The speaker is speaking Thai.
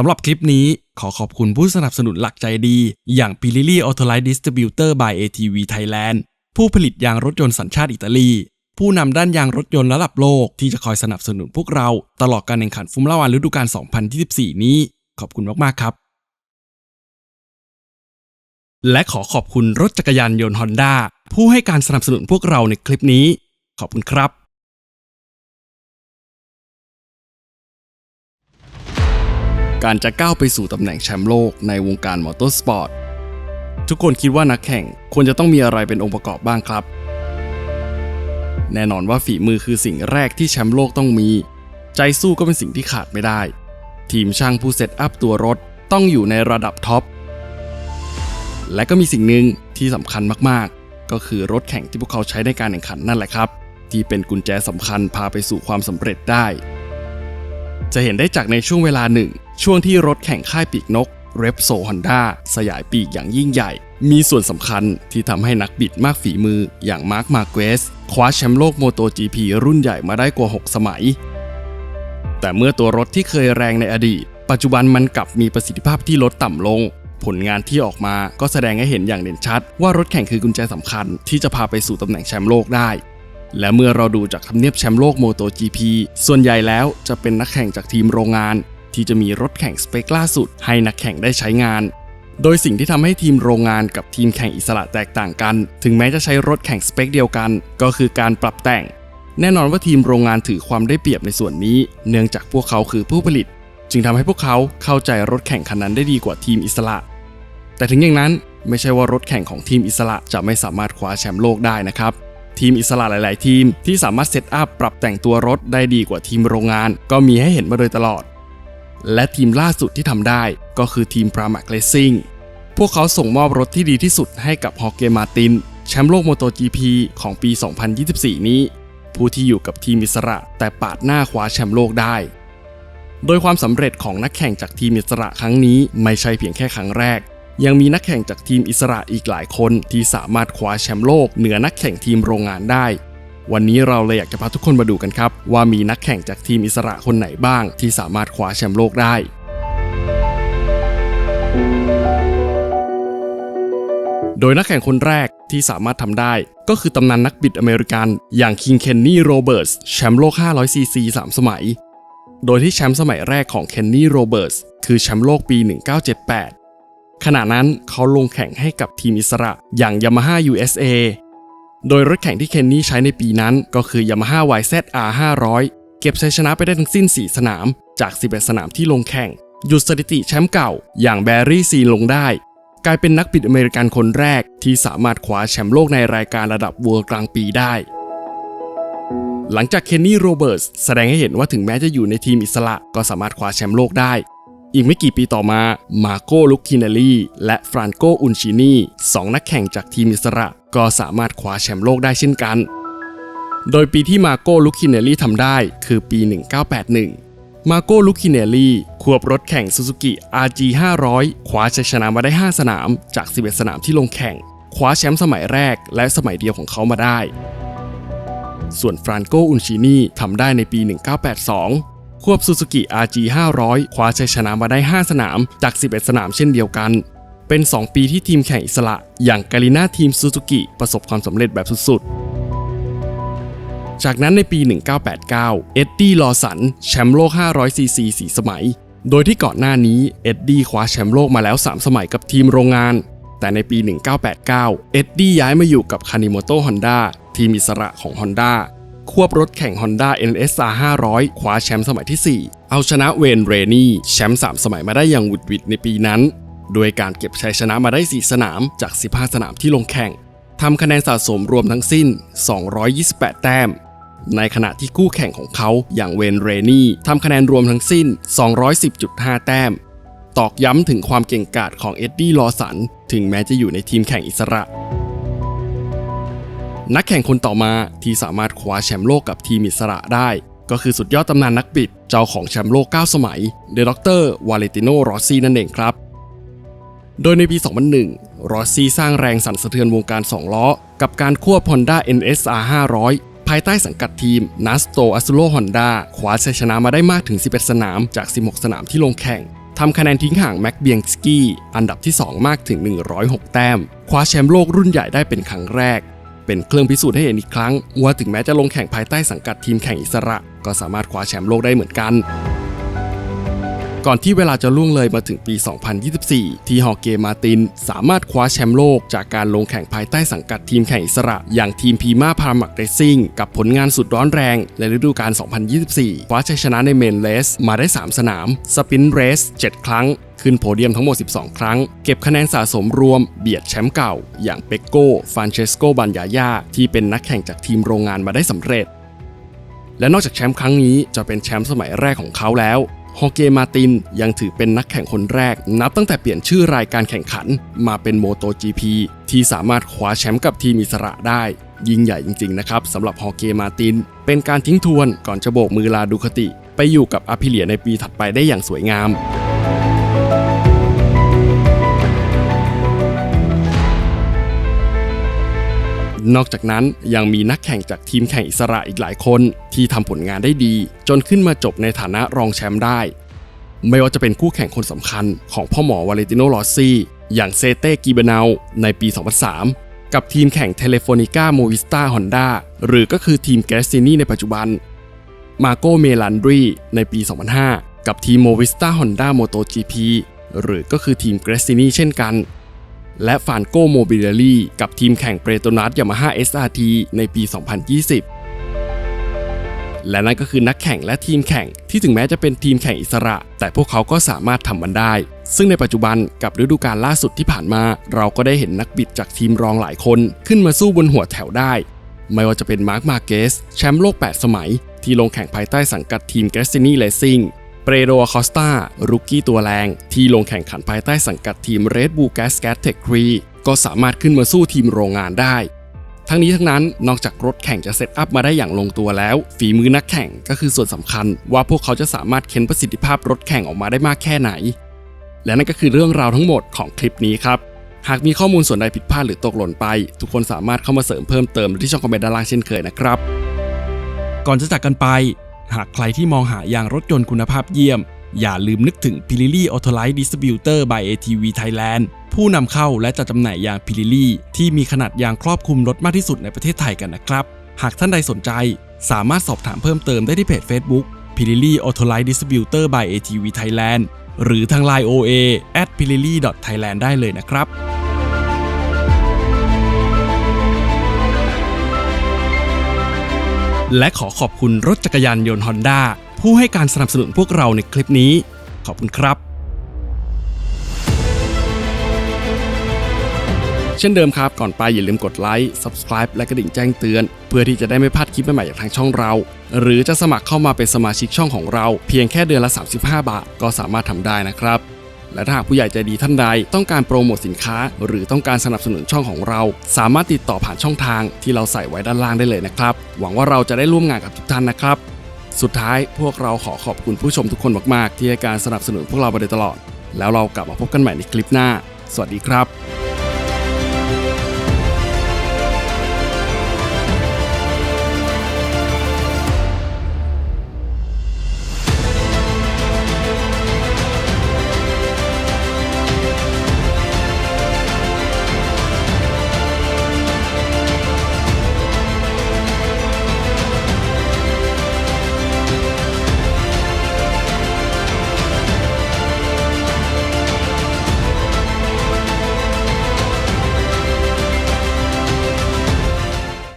สำหรับคลิปนี้ขอขอบคุณผู้สนับสนุนหลักใจดี อย่าง p i l i l i Autolite Distributor by ATV Thailand ผู้ผลิตยางรถยนต์สัญชาติอิตาลี ผู้นำด้านยางรถยนต์ระดับโลกที่จะคอยสนับสนุนพวกเรา ตลอดการแข่งขันฟุมล่าวันฤดูกาล 2024 นี้ ขอบคุณมาก ๆ ครับ และขอขอบคุณรถจักรยานยนต์ฮอนด้าผู้ให้การสนับสนุนพวกเราในคลิปนี้ ขอบคุณครับ การจะก้าวไปสู่ตำแหน่งแชมป์โลกในวงการมอเตอร์สปอร์ต ทุกคนคิดว่านักแข่งควรจะต้องมีอะไรเป็นองค์ประกอบบ้างครับ แน่นอนว่าฝีมือคือสิ่งแรกที่แชมป์โลกต้องมี ใจสู้ก็เป็นสิ่งที่ขาดไม่ได้ ทีมช่างผู้เซตอัพตัวรถต้องอยู่ในระดับท็อป และก็มีสิ่งหนึ่งที่สำคัญมากๆ ก็คือรถแข่งที่พวกเขาใช้ในการแข่งขันนั่นแหละครับ ที่เป็นกุญแจสำคัญพาไปสู่ความสำเร็จได้ จะเห็นได้จากในช่วงเวลาหนึ่ง ช่วงที่รถแข่งค่ายปีกนก r e p s o Honda สยายปีกอย่างยิ่งใหญ่ มีส่วนสำคัญที่ทำให้นักบิดมากฝีมืออย่างมาร์คมาเกสคว้าแชมป์โลกโมโต GP รุ่นใหญ่มาได้กว่า 6 สมัย แต่เมื่อตัวรถที่เคยแรงในอดีต ปัจจุบันมันกลับมีประสิทธิภาพที่ลดต่ำลง ผลงานที่ออกมาก็แสดงให้เห็นอย่างเด่นชัด ว่ารถแข่งคือกุญแจสำคัญที่จะพาไปสู่ตำแหน่งแชมป์โลกได้ และเมื่อเราดูจากทำเนียบแชมป์โลกโมโต GP ส่วนใหญ่แล้วจะเป็นนักแข่งจากทีมโรงงาน ที่จะมีรถแข่งสเปคล่าสุด ให้นักแข่งได้ใช้งาน โดยสิ่งที่ทำให้ทีมโรงงานกับทีมแข่งอิสระแตกต่างกัน ถึงแม้จะใช้รถแข่งสเปคเดียวกัน ก็คือการปรับแต่ง แน่นอนว่าทีมโรงงานถือความได้เปรียบในส่วนนี้ เนื่องจากพวกเขาคือผู้ผลิต จึงทำให้พวกเขาเข้าใจรถแข่งคันนั้นได้ดีกว่าทีมอิสระ แต่ถึงอย่างนั้นไม่ใช่ว่ารถแข่งของทีมอิสระจะไม่สามารถคว้าแชมป์โลกได้นะครับ ทีมอิสระหลาย ๆ ทีม ที่สามารถเซตอัพปรับแต่งตัวรถได้ดีกว่าทีมโรงงาน ก็มีให้เห็นมาโดยตลอด และทีมล่าสุดที่ทำได้ก็คือทีม p r a m a c Racing พวกเขาส่งมอบรถที่ดีที่สุดให้กับฮอ g เกมาตินแชมป์โลก MotoGP ของปี 2024 นี้ ผู้ที่อยู่กับทีมอิสระ แต่ปาดหน้าคว้าแชมป์โลกได้ โดยความสำเร็จของนักแข่งจากทีมอิสระครั้งนี้ไม่ใช่เพียงแค่ครั้งแรก ยังมีนักแข่งจากทีมอิสระอีกหลายคนที่สามารถคว้าแชมป์โลกเหนือนักแข่งทีมโรงงานได้ วันนี้เราเลยอยากจะพาทุกคนมาดูกันครับ ว่ามีนักแข่งจากทีมอิสระคนไหนบ้าง ที่สามารถคว้าแชมป์โลกได้โดยนักแข่งคนแรกที่สามารถทำได้ ก็คือตำนานนักบิดอเมริกัน อย่างคิงเคนนี่โรเบิร์ตส์แชมป์โลก 500 ซีซี 3 สมัย โดยที่แชมป์สมัยแรกของเคนนี่โรเบิร์ตส์คือแชมป์โลกปี 1978 ขณะนั้นเขาลงแข่งให้กับทีมอิสระอย่าง Yamaha USA โดยรถแข่งที่เคนนี่ใช้ในปีนั้นก็คือ Yamaha YZR 500 เก็บชัยชนะไปได้ทั้งสิ้น 4 สนาม จาก 11 สนามที่ลงแข่ง หยุดสถิติแชมป์เก่าอย่างแบร์รี่ซีลงได้ กลายเป็นนักบิดอเมริกันคนแรกที่สามารถคว้าแชมป์โลกในรายการระดับเวิลด์กลางปีได้ หลังจากเคนนี่โรเบิร์ตส์แสดงให้เห็นว่าถึงแม้จะอยู่ในทีมอิสระก็สามารถคว้าแชมป์โลกได้ อีกไม่กี่ปีต่อมา มาโกลุคคินาลีและฟรานโกอุนชินีสองนักแข่งจากทีมอิสระ ก็สามารถคว้าแชมป์โลกได้เช่นกัน โดยปีที่มาโกลุคคินาลีทำได้คือปี 1981 มาโกลุคคินลลี่ควบรถแข่ง Suzuki RG 500คว้าชัยชนะมาได้ 5 สนามจาก 11 สนามที่ลงแข่ง คว้าแชมป์สมัยแรกและสมัยเดียวของเขามาได้ส่วนฟรานโกอุนชินีทำได้ในปี 1982 ควบ Suzuki RG 500 คว้าชัยชนะมาได้ 5 สนามจาก 11 สนามเช่นเดียวกัน เป็น 2 ปีที่ทีมแข่งอิสระ อย่างกาลิน่าทีม Suzuki ประสบความสำเร็จแบบสุดๆ จากนั้นในปี 1989 เอ็ดดี้ ลอสัน แชมป์โลก 500ซีซี4สมัย โดยที่ก่อนหน้านี้เอ็ดดี้คว้าแชมป์โลกมาแล้ว 3 สมัยกับทีมโรงงาน แต่ในปี 1989 เอ็ดดี้ย้ายมาอยู่กับคานิโมโตฮอนด้าทีมอิสระของ Honda ควบรถแข่ง Honda NSR 500 คว้าแชมป์สมัยที่ 4 เอาชนะเวนเรนี่แชมป์3สมัยมาได้อย่างหวุดหวิดในปีนั้น โดยการเก็บชัยชนะมาได้ 4 สนามจาก 15 สนามที่ลงแข่งทำคะแนนสะสมรวมทั้งสิ้น 228 แต้ม ในขณะที่คู่แข่งของเขาอย่างเวนเรนี่ทำคะแนนรวมทั้งสิ้น 210.5 แต้ม ตอกย้ำถึงความเก่งกาจของเอ็ดดี้ลอสันถึงแม้จะอยู่ในทีมแข่งอิสระ นักแข่งคนต่อมาที่สามารถคว้าแชมป์โลกกับทีมอิสระได้ ก็คือสุดยอดตำนานนักบิด เจ้าของแชมป์โลก 9 สมัย เดอะด็อกเตอร์วาเลติโนรอซีนั่นเองครับ โดยในปี 2001 รอซีสร้างแรงสั่นสะเทือนวงการ 2 ล้อ กับการควบ Honda NSR 500 ภายใต้สังกัดทีม n a s t o a z u r o Honda คว้าชัยชนะมาได้มากถึง 11 สนามจาก 16 สนามที่ลงแข่งทำคะแนนทิ้งห่างแม็กเบียงสกี้อันดับที่ 2 มากถึง 106 แต้ม คว้าแชมป์โลกรุ่นใหญ่ได้เป็นครั้งแรก เป็นเครื่องพิสูจน์ให้เห็นอีกครั้ง ว่าถึงแม้จะลงแข่งภายใต้สังกัดทีมแข่งอิสระ ก็สามารถคว้าแชมป์โลกได้เหมือนกัน ก่อนที่เวลาจะล่วงเลยมาถึงปี 2024 ที่ฮอเกมาตินสามารถคว้าแชมป์โลกจากการลงแข่งภายใต้สังกัดทีมแข่งอิสระ อย่างทีมพีมาพารามักเรซิ่งกับผลงานสุดร้อนแรง ในฤดูกาล 2024 คว้าชัยชนะในเมนเลสมาได้ 3 สนาม สปินเรส 7 ครั้งขึ้นโพเดียมทั้งหมด 12 ครั้ง เก็บคะแนนสะสมรวมเบียดแชมป์เก่า อย่างเปโก้ฟานเชสโกบันยายาที่เป็นนักแข่งจากทีมโรงงานมาได้สำเร็จ และนอกจากแชมป์ครั้งนี้จะเป็นแชมป์สมัยแรกของเขาแล้ว ฮอเกมาตินยังถือเป็นนักแข่งคนแรก นับตั้งแต่เปลี่ยนชื่อรายการแข่งขันมาเป็นโมโต GP ที่สามารถคว้าแชมป์กับทีมอิสระได้ ยิ่งใหญ่จริงๆนะครับสำหรับฮอเกมาติน เป็นการทิ้งทวนก่อนจะโบกมือลาดูคติ ไปอยู่กับอาพิเลียในปีถัดไปได้อย่างสวยงาม นอกจากนั้นยังมีนักแข่งจากทีมแข่งอิสระอีกหลายคนที่ทำผลงานได้ดี จนขึ้นมาจบในฐานะรองแชมป์ได้ ไม่ว่าจะเป็นคู่แข่งคนสำคัญของพ่อหมอวาเลติโนลอซี่ อย่างเซเต้กีเบนาในปี 2003 กับทีมแข่งเทเลโฟนิก้าโมวิสตาฮอนด้าหรือก็คือทีมแกสซินีในปัจจุบัน มาโกเมลันดรีในปี 2005 กับทีมโมวิสตาฮอนด้าโมโตจีพีหรือก็คือทีมเกรสซินีเช่นกัน และฟานโกโมบิเ a ลี่กับทีมแข่งเปรโตนัสยามาฮ่า SRT ในปี 2020และนั่นก็คือนักแข่งและทีมแข่งที่ถึงแม้จะเป็นทีมแข่งอิสระ แต่พวกเขาก็สามารถทำมันได้ ซึ่งในปัจจุบันกับฤดูกาลล่าสุดที่ผ่านมา เราก็ได้เห็นนักบิดจากทีมรองหลายคน ขึ้นมาสู้บนหัวแถวได้ ไม่ว่าจะเป็นมาร์คมาเกสแชมป์โลก 8 สมัย ที่ลงแข่งภายใต้สังกัดทีมแกสซินีเลซิ่ง เปโดคอสตารุกี้ตัวแรง ที่ลงแข่งขันภายใต้สังกัดทีม Red Bull Gas Gas Tech 3ก็สามารถขึ้นมาสู้ทีมโรงงานได้ ทั้งนี้ทั้งนั้นนอกจากรถแข่งจะเซตอัพมาได้อย่างลงตัวแล้ว ฝีมือนักแข่งก็คือส่วนสำคัญ ว่าพวกเขาจะสามารถเค้นประสิทธิภาพรถแข่งออกมาได้มากแค่ไหน และนั่นก็คือเรื่องราวทั้งหมดของคลิปนี้ครับหากมีข้อมูลส่วนใดผิดพลาดหรือตกหล่นไป ทุกคนสามารถเข้ามาเสริมเพิ่มเติมที่ช่องคอมเมนต์ด้านล่างเช่นเคยนะครับ ก่อนจะจากกันไป หากใครที่มองหายางรถยนต์คุณภาพเยี่ยม อย่าลืมนึกถึง p i l i l i Autolite Distributor by ATV Thailand ผู้นำเข้าและจัดจำหน่ายยาง p i l i l i ที่มีขนาดยางครอบคลุมรถมากที่สุดในประเทศไทยกันนะครับ หากท่านใดสนใจ สามารถสอบถามเพิ่มเติมได้ที่เพจ Facebook p i l i l i Autolite Distributor by ATV Thailand หรือทาง Line OA at p i l i l i Thailand ได้เลยนะครับ และขอขอบคุณรถจักรยานยนต์ Honda ผู้ให้การสนับสนุนพวกเราในคลิปนี้ ขอบคุณครับ เช่นเดิมครับก่อนไปอย่าลืมกดไลค์ Subscribe และกระดิ่งแจ้งเตือน เพื่อที่จะได้ไม่พลาดคลิปใหม่ๆจากทางช่องเรา หรือจะสมัครเข้ามาเป็นสมาชิกช่องของเรา เพียงแค่เดือนละ 35 บาท ก็สามารถทำได้นะครับ และถ้าหากผู้ใหญ่ใจดีท่านใด ต้องการโปรโมทสินค้า หรือต้องการสนับสนุนช่องของเรา สามารถติดต่อผ่านช่องทางที่เราใส่ไว้ด้านล่างได้เลยนะครับ หวังว่าเราจะได้ร่วมงานกับทุกท่านนะครับ สุดท้ายพวกเราขอขอบคุณผู้ชมทุกคนมาก ๆ ที่ให้การสนับสนุนพวกเรามาโดยตลอด แล้วเรากลับมาพบกันใหม่ในคลิปหน้า สวัสดีครับ